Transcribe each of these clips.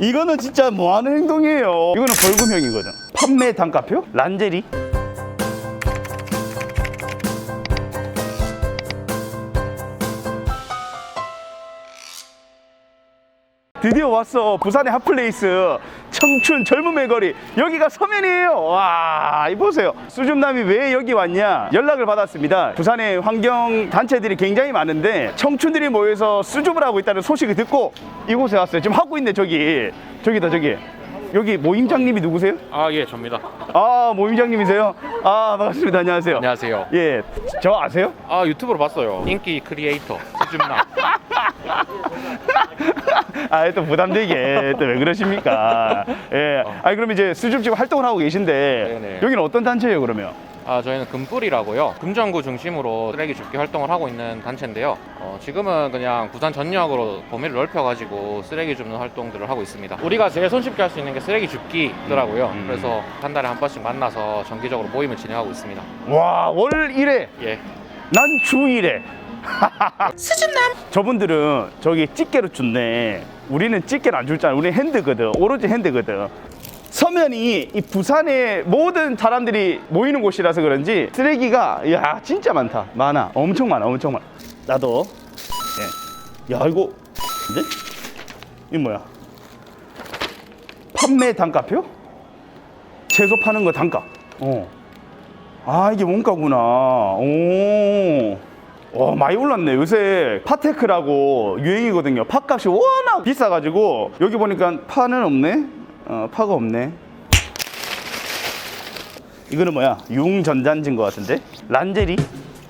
이거는 진짜 뭐 하는 행동이에요. 이거는 벌금형이거든. 판매 단가표? 란제리? 드디어 왔어. 부산의 핫플레이스. 청춘 젊음의 거리. 여기가 서면이에요. 와, 이 보세요. 수줍남이 왜 여기 왔냐? 연락을 받았습니다. 부산의 환경 단체들이 굉장히 많은데 청춘들이 모여서 수줍을 하고 있다는 소식을 듣고 이곳에 왔어요. 지금 하고 있네, 저기. 저기다, 저기. 여기 모임장님이 누구세요? 아, 예, 접니다. 아, 모임장님이세요? 아, 반갑습니다. 안녕하세요. 안녕하세요. 예, 저 아세요? 아, 유튜브로 봤어요. 인기 크리에이터, 수줍남. 아, 또 부담되게 또 왜 그러십니까? 예. 아니, 그럼 이제 수줍지고 활동을 하고 계신데 네네. 여기는 어떤 단체예요, 그러면? 아, 저희는 금뿔이라고요. 금정구 중심으로 쓰레기 줍기 활동을 하고 있는 단체인데요. 어, 지금은 그냥 부산 전역으로 범위를 넓혀가지고 쓰레기 줍는 활동들을 하고 있습니다. 우리가 제일 손쉽게 할 수 있는 게 쓰레기 줍기더라고요. 음, 음. 그래서 한 달에 한 번씩 만나서 정기적으로 모임을 진행하고 있습니다. 와, 월 1회, 예. 난 주 1회. 수줍남. 저분들은 저기 집게로 줬네. 우리는 집게를 안 줄잖아. 우리는 핸드거든. 오로지 핸드거든. 서면이 이 부산의 모든 사람들이 모이는 곳이라서 그런지 쓰레기가 야 진짜 많다. 많아. 엄청 많아. 엄청 많아. 나도. 예. 야 이거. 근데? 이 뭐야? 판매 단가표? 채소 파는 거 단가. 어아 이게 원가구나. 오 와, 많이 올랐네. 요새 파테크라고 유행이거든요. 팥값이 워낙 비싸가지고, 여기 보니까 파는 없네? 어, 파가 없네. 이거는 뭐야? 융전잔지인 것 같은데? 란제리?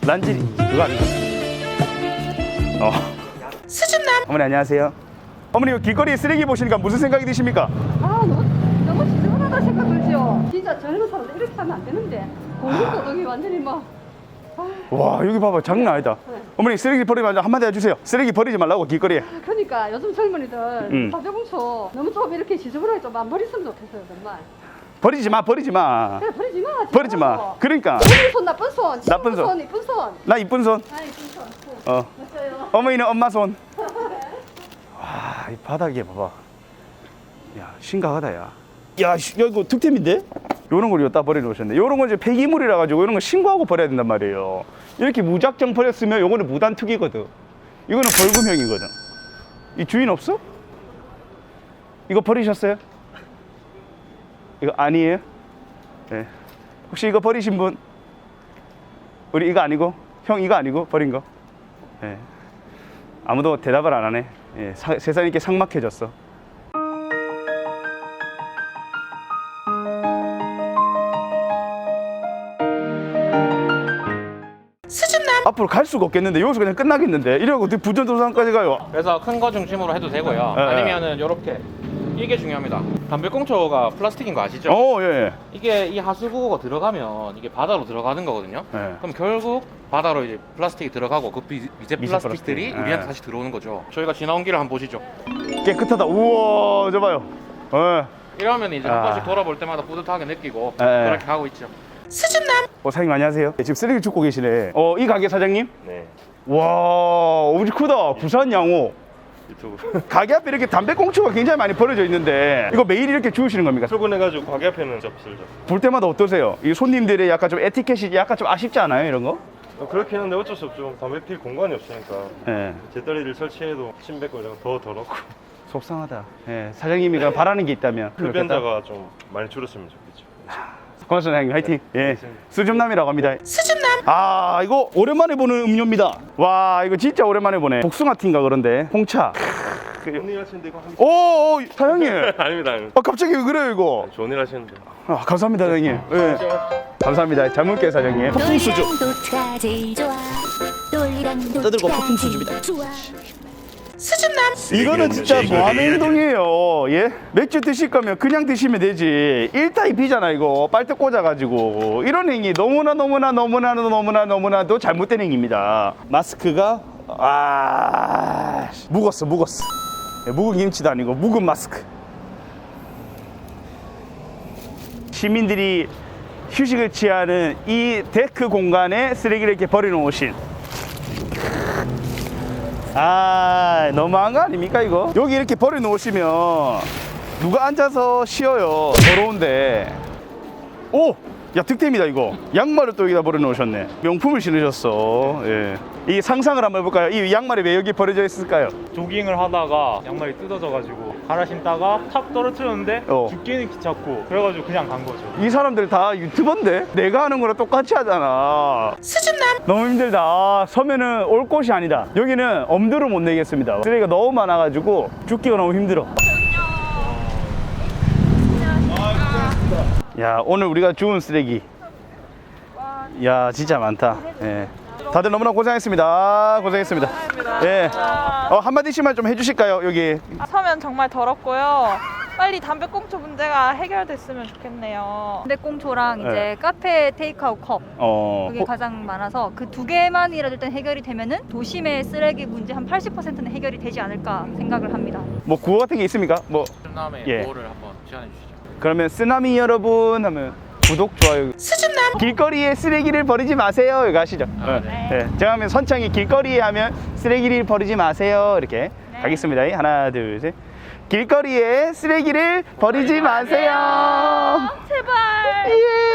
란제리? 그거 아닌가? 어. 수줍남! 어머니, 안녕하세요. 어머니, 이거 길거리에 쓰레기 보시니까 무슨 생각이 드십니까? 아 너무 너무 지저분하다 생각 들죠. 진짜 젊은 사람들 이렇게 하면 안 되는데 공중도덕이 완전히 막 아, 와, 여기 봐봐. 장난 아니다. 어머니, 쓰레기 버리면 한마디 해주세요. 쓰레기 버리지 말라고, 길거리에. 그러니까 요즘 젊은이들 음. 사대봉초 너무 좀 이렇게 지저분하게 좀 안 버렸으면 좋겠어요 정말. 버리지 마, 버리지 마. 그래 버리지 마. 버리지 마. 그러니까. 좋은 손 나쁜 손. 나쁜 손. 손 이쁜 손. 나 이쁜 손. 아 이쁜 손. 어. 맞아요. 어머니는 엄마 손. 와, 이 바닥에 봐봐. 야, 심각하다, 야. 야, 씨, 야, 이거 득템인데? 요런 걸 여기다 버려 놓으셨네. 요런 건 이제 폐기물이라 가지고 이런 거 신고하고 버려야 된단 말이에요. 이렇게 무작정 버렸으면 요거는 무단 투기거든. 이거는 벌금형이거든. 이 주인 없어? 이거 버리셨어요? 이거 아니에요? 네. 혹시 이거 버리신 분? 우리 이거 아니고? 형 이거 아니고 버린 거? 예. 아무도 대답을 안 하네. 예, 사- 세상이 이렇게 삭막해졌어. 앞으로 갈 수가 없겠는데 여기서 그냥 끝나겠는데 이러고 어떻게 부전도산까지 가요? 그래서 큰 거 중심으로 해도 되고요. 예, 아니면은 이렇게 이게 중요합니다. 담배꽁초가 플라스틱인 거 아시죠? 어, 예. 이게 이 하수구가 들어가면 이게 바다로 들어가는 거거든요. 네. 그럼 결국 바다로 이제 플라스틱이 들어가고 그 비- 미세 미세 플라스틱들이 플라스틱. 우리한테 네. 다시 들어오는 거죠. 저희가 지나온 길을 한번 보시죠. 깨끗하다. 우와, 저 봐요. 어, 이러면 이제 아. 한 번씩 돌아볼 때마다 뿌듯하게 느끼고 네. 그렇게 하고 있죠. 어, 사장님 안녕하세요. 예, 지금 쓰레기 줍고 계시네. 어, 이 가게 사장님? 네 와, 엄청 크다. 부산 양호. 유튜브 가게 앞에 이렇게 담배꽁초가 굉장히 많이 버려져 있는데 이거 매일 이렇게 주우시는 겁니까? 출근해가지고 가게 앞에는 접슬죠 볼 때마다 어떠세요? 이 손님들의 약간 좀 에티켓이 약간 좀 아쉽지 않아요? 이런 거? 어, 그렇긴 한데 어쩔 수 없죠 담배 필 공간이 없으니까 예. 재떨이를 설치해도 침 뱉고 이런 거더 더럽고 속상하다. 예. 사장님이 바라는 게 있다면. 흡연자가 좀 많이 줄었으면 좋겠죠 고맙습니다, 사장님. 화이팅. 예. 수줍남이라고 합니다. 수줍남. 아, 이거 오랜만에 보는 음료입니다. 와, 이거 진짜 오랜만에 보네. 복숭아티인가 그런데. 홍차. 좋은 일 하시는데 이거 한... 오, 오 사장님. 아닙니다 아닙니다 아, 갑자기 왜 그래요, 이거? 좋은 일 하시는데 아, 감사합니다, 사장님. 예. 감사합니다. 잘 먹게 사장님. 폭풍 수줍. 놀이랑 제일 좋아 놀이랑 제일 좋아 이거는 진짜 뭐 하는 행동이에요. 예? 맥주 드실 거면 그냥 드시면 되지. 1타 2피잖아, 이거. 빨대 꽂아가지고. 이런 행위 너무나 너무나 너무나 너무나 너무나도 잘못된 행위입니다. 마스크가, 아, 묵었어, 묵었어. 예, 묵은 김치도 아니고, 묵은 마스크. 시민들이 휴식을 취하는 이 데크 공간에 쓰레기를 이렇게 버려놓으신 아 너무한 거 아닙니까 이거 여기 이렇게 버려 놓으시면 누가 앉아서 쉬어요. 더러운데. 오! 야, 득템이다, 이거. 양말을 또 여기다 버려놓으셨네. 명품을 신으셨어. 예. 이 상상을 한번 해볼까요? 이 양말이 왜 여기 버려져 있을까요? 조깅을 하다가 양말이 뜯어져가지고 갈아 신다가 탁 떨어뜨렸는데 어. 죽기는 귀찮고 그래가지고 그냥 간 거죠. 이 사람들 다 유튜버인데? 내가 하는 거랑 똑같이 하잖아. 수준남! 너무 힘들다. 아, 서면은 올 곳이 아니다. 여기는 엄두를 못 내겠습니다. 쓰레기가 너무 많아가지고 죽기가 너무 힘들어. 야, 오늘 우리가 주운 쓰레기. 야, 진짜 많다. 예. 다들 너무나 고생했습니다. 고생했습니다. 예. 어, 한마디씩만 좀 해주실까요, 여기? 서면 정말 더럽고요. 빨리 담배꽁초 문제가 해결됐으면 좋겠네요. 담배꽁초랑 이제 네. 카페 테이크아웃 컵 어, 그게 가장 많아서 그 두 개만이라도 일단 해결이 되면은 도심의 쓰레기 문제 한 80%는 해결이 되지 않을까 생각을 합니다. 뭐 구호 같은 게 있습니까? 뭐 다음에 예. 보호를 한번 제안해 주시죠. 그러면 쓰나미 여러분 하면 구독 좋아요. 수준남 길거리에 쓰레기를 버리지 마세요. 이거 아시죠? 아, 네. 네. 제가 하면 선창이 길거리에 하면 쓰레기를 버리지 마세요. 이렇게 가겠습니다. 하나 둘 셋. 길거리에 쓰레기를 버리지 마세요. 제발. 예